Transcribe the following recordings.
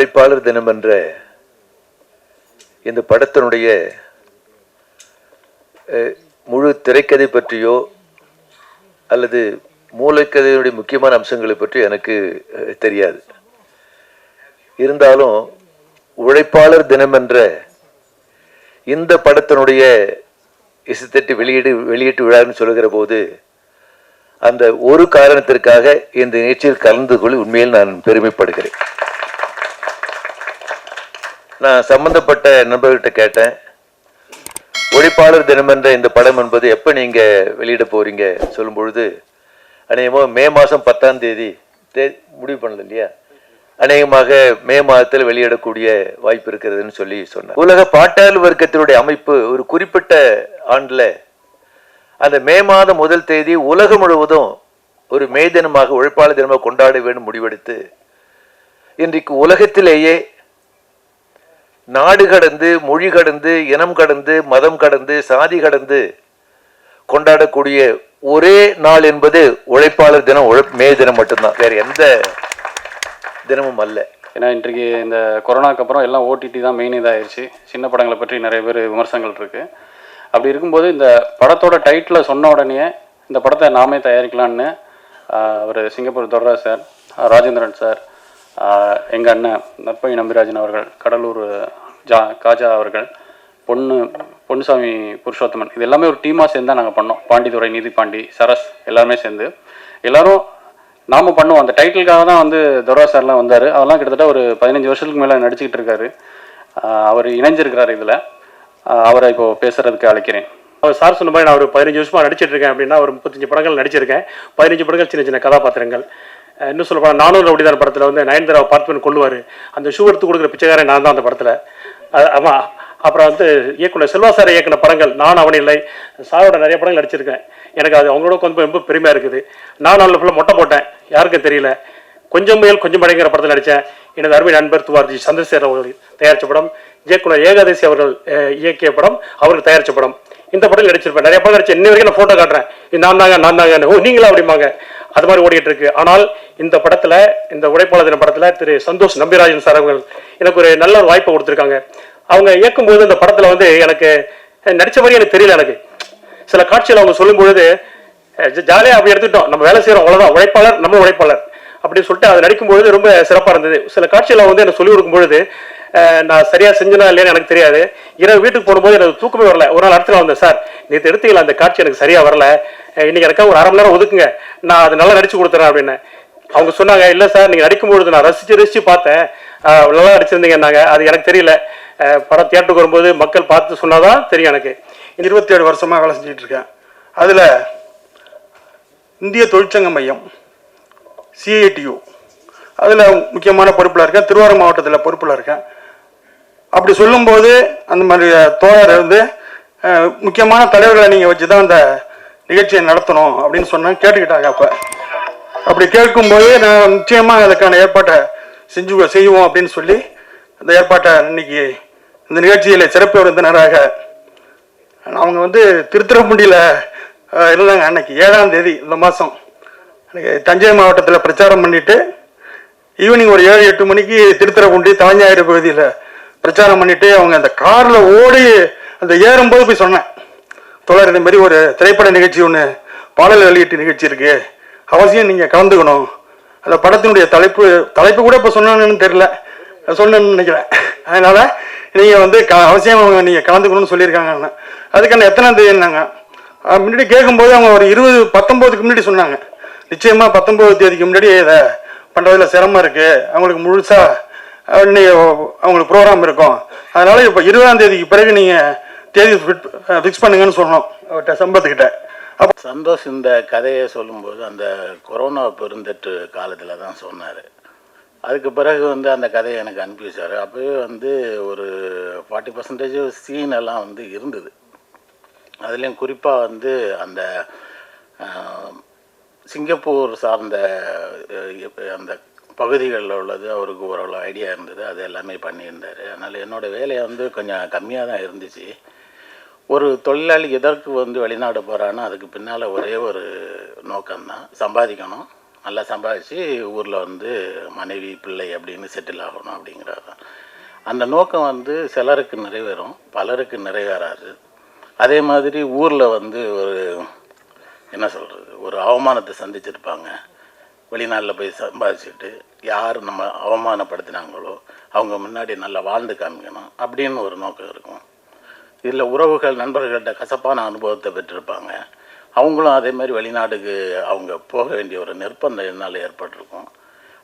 உழைப்பாளர் தினம் என்ற இந்த படத்தினுடைய முழு திரைக்கதை பற்றியோ அல்லது மூளைக்கதையினுடைய முக்கியமான அம்சங்களை பற்றி எனக்கு தெரியாது. இருந்தாலும் உழைப்பாளர் தினம் என்ற இந்த படத்தினுடைய இசைத்தட்டு வெளியீடு வெளியீட்டு விழான்னு சொல்லுகிற போது அந்த ஒரு காரணத்திற்காக இந்த நிகழ்ச்சியில் கலந்து கொள்ள உண்மையில் நான் பெருமைப்படுகிறேன். நான் சம்பந்தப்பட்ட நண்பர்கிட்ட கேட்டேன். ஒழிப்பாளர் தினமென்ற இந்த படம் என்பது எப்போ நீங்கள் வெளியிட போகிறீங்க சொல்லும் பொழுது அநேகமாக மே மாதம் பத்தாம் தேதி தே முடிவு பண்ணல இல்லையா? அநேகமாக மே மாதத்தில் வெளியிடக்கூடிய வாய்ப்பு இருக்கிறதுன்னு சொல்லி சொன்னார். உலக பாட்டாளி வர்க்கத்தினுடைய அமைப்பு ஒரு குறிப்பிட்ட ஆண்டில் அந்த மே மாதம் முதல் தேதி உலகம் முழுவதும் ஒரு மே தினமாக உழைப்பாளர் தினமாக கொண்டாட வேண்டும் முடிவெடுத்து இன்றைக்கு உலகத்திலேயே நாடு கடந்து மொழி கடந்து இனம் கடந்து மதம் கடந்து சாதி கடந்து கொண்டாடக்கூடிய ஒரே நாள் என்பது உழைப்பாளர் தினம் உழை மே தினம் மட்டும்தான். வேறு எந்த தினமும் அல்ல. ஏன்னா இன்றைக்கு இந்த கொரோனாக்கு அப்புறம் எல்லாம் ஓடிடி தான் மெயின் இதாகிடுச்சு சின்ன படங்களை பற்றி நிறைய பேர் விமர்சனங்கள் இருக்குது அப்படி இருக்கும்போது இந்த படத்தோட டைட்டில் சொன்ன உடனே இந்த படத்தை நாமே தயாரிக்கலான்னு அவர் சிங்கப்பூர் தொடரா சார் ராஜேந்திரன் சார் எங்கள் அண்ணன் நற்பை நம்பிராஜன் அவர்கள் கடலூர் ஜா காஜா அவர்கள் பொண்ணு பொன்னுசாமி புருஷோத்தமன் இது எல்லாமே ஒரு டீமாக சேர்ந்து தான் நாங்கள் பண்ணோம். பாண்டித்துறை நீதி பாண்டி சரஸ் எல்லாருமே சேர்ந்து. எல்லாரும் நாம பண்ணுவோம் அந்த டைட்டிலுக்காக தான் வந்து துரா சார்லாம் வந்தார். அதெல்லாம் கிட்டத்தட்ட ஒரு பதினஞ்சு வருஷத்துக்கு மேலே நடிச்சுக்கிட்டு இருக்காரு. அவர் இணைஞ்சிருக்கிறார் இதில். அவரை இப்போ பேசுறதுக்கு அழைக்கிறேன். அவர் சார் சொன்ன மாதிரி நான் ஒரு பதினஞ்சு வருஷமாக நடிச்சிட்டு இருக்கேன் அப்படின்னா ஒரு முப்பத்தஞ்சு படங்கள் நடிச்சிருக்கேன். பதினஞ்சு படங்கள் சின்ன சின்ன கதாபாத்திரங்கள். இன்னும் சொல்ல போனால் நானூறு அப்படிதான் படத்தில் வந்து நயன்தாராவை பார்த்துன்னு கொள்ளுவார். அந்த ஷூ எடுத்து கொடுக்குற பிச்சைக்காரன் நான் தான் அந்த படத்தில். ஆமாம் அப்புறம் வந்து இயக்குனர் செல்வா சார் இயக்குன படங்கள் நான் அவன் இல்லை. சாரோட நிறைய படங்கள் நடிச்சிருக்கேன். எனக்கு அது அவங்களோட கொஞ்சம் ரொம்ப பெருமையாக இருக்குது. நான் அதில் ஃபுல்லாக மொட்டை போட்டேன். யாருக்கும் தெரியல. கொஞ்சம் முயல் கொஞ்சம் மடைங்கிற படத்தில் நடித்தேன் எனது அருமை நண்பர் துவார்ஜி சந்திரசேகர் அவர்கள் தயாரித்த படம் இயக்குனர் ஏகாதசி அவர்கள் இயக்கிய படம் அவர்கள் தயாரித்த படம். இந்த படத்தில் நடிச்சிருப்பேன். நிறைய படம் நடிச்சு இன்ன வரைக்கும் நான் ஃபோட்டோ காட்டுறேன். நான் தாங்க நான் தாங்க ஓ நீங்களா அப்படிம்பாங்க. அது மாதிரி ஓடிட்டு இருக்கு ஆனால் இந்த படத்துல இந்த உழைப்பாளர் தின படத்துல திரு சந்தோஷ் நம்பிராஜன் சார் அவர்கள் எனக்கு ஒரு நல்ல ஒரு வாய்ப்பை கொடுத்துருக்காங்க. அவங்க இயக்கும்போது இந்த படத்துல வந்து எனக்கு நடிச்ச மாதிரி எனக்கு தெரியல எனக்கு. சில காட்சிகள் அவங்க சொல்லும்பொழுது ஜாலியாக அப்படி எடுத்துட்டோம் நம்ம வேலை செய்கிறோம் அவ்வளோதான் உழைப்பாளர் நம்ம உழைப்பாளர். அப்படின்னு சொல்லிட்டு அது நடிக்கும்பொழுது ரொம்ப சிறப்பாக இருந்தது. சில காட்சிகளை வந்து எனக்கு சொல்லிக் கொடுக்கும் பொழுது நான் சரியாக செஞ்சனா இல்லையான்னு எனக்கு தெரியாது. இரவு வீட்டுக்கு போகும்போது எனக்கு தூக்கமே வரல. ஒரு நாள் அடுத்த நாள் வந்தேன் சார் நேற்று எடுத்தீங்களா அந்த காட்சி எனக்கு சரியாக வரல. இன்றைக்கி இன்னைக்கு எனக்காக ஒரு அரை மணி நேரம் ஒதுக்குங்க. நான் அது நல்லா நடிச்சு கொடுத்துறேன் அப்படின்னு. அவங்க சொன்னாங்க இல்லை சார் நீங்கள் நடிக்கும்பொழுது நான் ரசித்து ரசித்து பார்த்தேன். நல்லா நடிச்சிருந்தீங்கன்னாங்க. அது எனக்கு தெரியல. படம் தியேட்டருக்கு வரும்போது மக்கள் பார்த்து சொன்னாதான் தெரியும் எனக்கு. இந்த இருபத்தி ஏழு வருஷமாக வேலை செஞ்சுட்டு இருக்கேன். அதில் இந்திய தொழிற்சங்க மையம் சிஐடியு அதில் முக்கியமான பொறுப்பில் இருக்கேன். திருவாரூர் மாவட்டத்தில் பொறுப்பில் இருக்கேன். அப்படி சொல்லும்போது அந்த மாதிரி தோழர் வந்து முக்கியமான தலைவர்களை நீங்கள் வச்சு தான் அந்த நிகழ்ச்சியை நடத்தணும் அப்படின்னு சொன்னா கேட்டுக்கிட்டாங்க அப்போ. அப்படி கேட்கும்போது நான் நிச்சயமாக அதுக்கான ஏற்பாட்டை செஞ்சு செய்வோம் அப்படின்னு சொல்லி அந்த ஏற்பாட்டை இன்னைக்கு இந்த நிகழ்ச்சியில் சிறப்பு விருந்தினராக அவங்க வந்து திருத்துறைப்பூண்டியில் இருந்தாங்க அன்னைக்கு ஏழாம் தேதி இந்த மாதம் அன்றைக்கி தஞ்சை மாவட்டத்தில் பிரச்சாரம் பண்ணிவிட்டு ஈவினிங் ஒரு ஏழு எட்டு மணிக்கு திருத்துறைப்பூண்டி தலைஞாயிறு பகுதியில் பிரச்சாரம் பண்ணிட்டு அவங்க அந்த காரில் ஓடி அந்த ஏறும்போது போய் சொன்னேன். தொடர் இந்த மாதிரி ஒரு திரைப்பட நிகழ்ச்சி ஒன்று பாடல் வெளியீட்டு நிகழ்ச்சி இருக்கு. அவசியம் நீங்கள் கலந்துக்கணும். அந்த படத்தினுடைய தலைப்பு தலைப்பு கூட இப்போ சொன்னேன்னு தெரியல. சொன்னேன்னு நினைக்கிறேன். அதனால நீங்கள் வந்து க அவசியம் அவங்க நீங்கள் கலந்துக்கணும்னு சொல்லியிருக்காங்க அதுக்கான எத்தனை தேதினாங்க முன்னாடி கேட்கும்போது அவங்க ஒரு இருபது பத்தொம்போதுக்கு முன்னாடி சொன்னாங்க. நிச்சயமாக பத்தொம்போது தேதிக்கு முன்னாடி இதை பண்றதுல சிரமம் இருக்குது அவங்களுக்கு முழுசாக அவங்களுக்கு ப்ரோக்ராம் இருக்கும். அதனால இப்போ இருபதாம் தேதிக்கு பிறகு நீங்கள் தேதி ஃபிக்ஸ் பண்ணுங்கன்னு சொன்னோம். அவர்கிட்ட சம்பத்துக்கிட்ட. அப்போ சந்தோஷ் இந்த கதையை சொல்லும்போது அந்த கொரோனா பெருந்தொற்று காலத்தில் தான் சொன்னார். அதுக்கு பிறகு வந்து அந்த கதையை எனக்கு அனுப்பி வச்சார் அப்போவே வந்து ஒரு ஃபார்ட்டி பர்சன்டேஜ் சீன் எல்லாம் வந்து இருந்தது. அதுலேயும் குறிப்பாக வந்து அந்த சிங்கப்பூர் சார்ந்த அந்த பகுதிகளில் உள்ளது அவருக்கு ஓரளவு ஐடியா இருந்தது அது எல்லாமே பண்ணியிருந்தார். அதனால் என்னோடய வேலையை வந்து கொஞ்சம் கம்மியாக தான் இருந்துச்சு. ஒரு தொழிலாளி எதற்கு வந்து வெளிநாடு போகிறான்னா அதுக்கு பின்னால் ஒரே ஒரு நோக்கம்தான் சம்பாதிக்கணும். நல்லா சம்பாதிச்சு ஊரில் வந்து மனைவி பிள்ளை அப்படின்னு செட்டில் ஆகணும் அப்படிங்கிறது தான். அந்த நோக்கம் வந்து சிலருக்கு நிறைவேறும் பலருக்கு நிறைவேறாது. அதே மாதிரி ஊரில் வந்து ஒரு என்ன சொல்கிறது ஒரு அவமானத்தை சந்திச்சிருப்பாங்க. வெளிநாட்டில் போய் சம்பாதிச்சுட்டு யார் நம்ம அவமானப்படுத்தினாங்களோ அவங்க முன்னாடி நல்லா வாழ்ந்து காமிக்கணும் அப்படின்னு ஒரு நோக்கம் இருக்கும். இதில் உறவுகள் நண்பர்கள்ட்ட கசப்பான அனுபவத்தை பெற்றிருப்பாங்க. அவங்களும் அதே மாதிரி வெளிநாட்டுக்கு அவங்க போக வேண்டிய ஒரு நிர்பந்தம் இதனால் ஏற்பட்டிருக்கும்.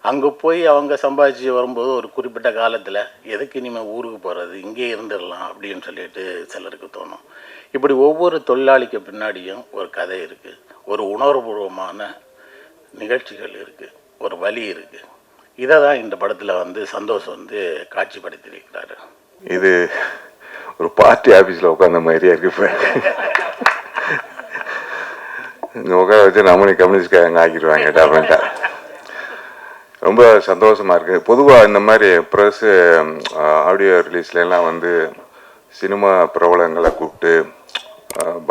அங்கே போய் அவங்க சம்பாதிச்சு வரும்போது ஒரு குறிப்பிட்ட காலத்தில் எதுக்கு இனிமேல் ஊருக்கு போகிறது இங்கே இருந்துடலாம் அப்படின்னு சொல்லிட்டு சிலருக்கு தோணும். இப்படி ஒவ்வொரு தொழிலாளிக்கு பின்னாடியும் ஒரு கதை இருக்குது ஒரு உணர்வுபூர்வமான நிகழ்ச்சிகள் இருக்குது ஒரு வழி இருக்குது இதை தான் இந்த படத்தில் வந்து சந்தோஷ் வந்து காட்சிப்படுத்தியிருக்கிறாரு. இது ஒரு பார்ட்டி ஆஃபீஸில் உட்காந்த மாதிரியே இருக்கு இப்போ. உட்கார வச்சு நம்மளே கம்யூனிஸ்ட்காரங்க ஆக்கிடுவாங்க டெஃபினட்டாக ரொம்ப சந்தோஷமாக இருக்குது பொதுவாக இந்த மாதிரி ப்ரெஸ்ஸு ஆடியோ ரிலீஸ்லாம் வந்து சினிமா பிரபலங்களை கூப்பிட்டு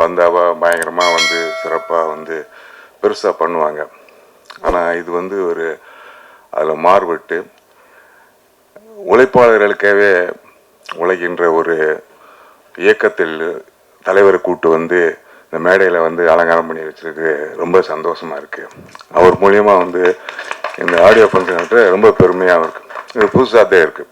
பந்தாவாக பந்தாவா பயங்கரமாக வந்து சிறப்பாக வந்து பெருசாக பண்ணுவாங்க. ஆனால் இது வந்து ஒரு அதில் மாறுபட்டு உழைப்பாளர்களுக்காகவே உழைக்கின்ற ஒரு இயக்கத்தில் தலைவரை கூட்டு வந்து இந்த மேடையில் வந்து அலங்காரம் பண்ணி வச்சிருக்கு. ரொம்ப சந்தோஷமாக இருக்குது அவர் மூலியமாக வந்து இந்த ஆடியோ ஃபங்க்ஷன் ரொம்ப பெருமையாக இருக்குது இது புதுசாக தான் இருக்குது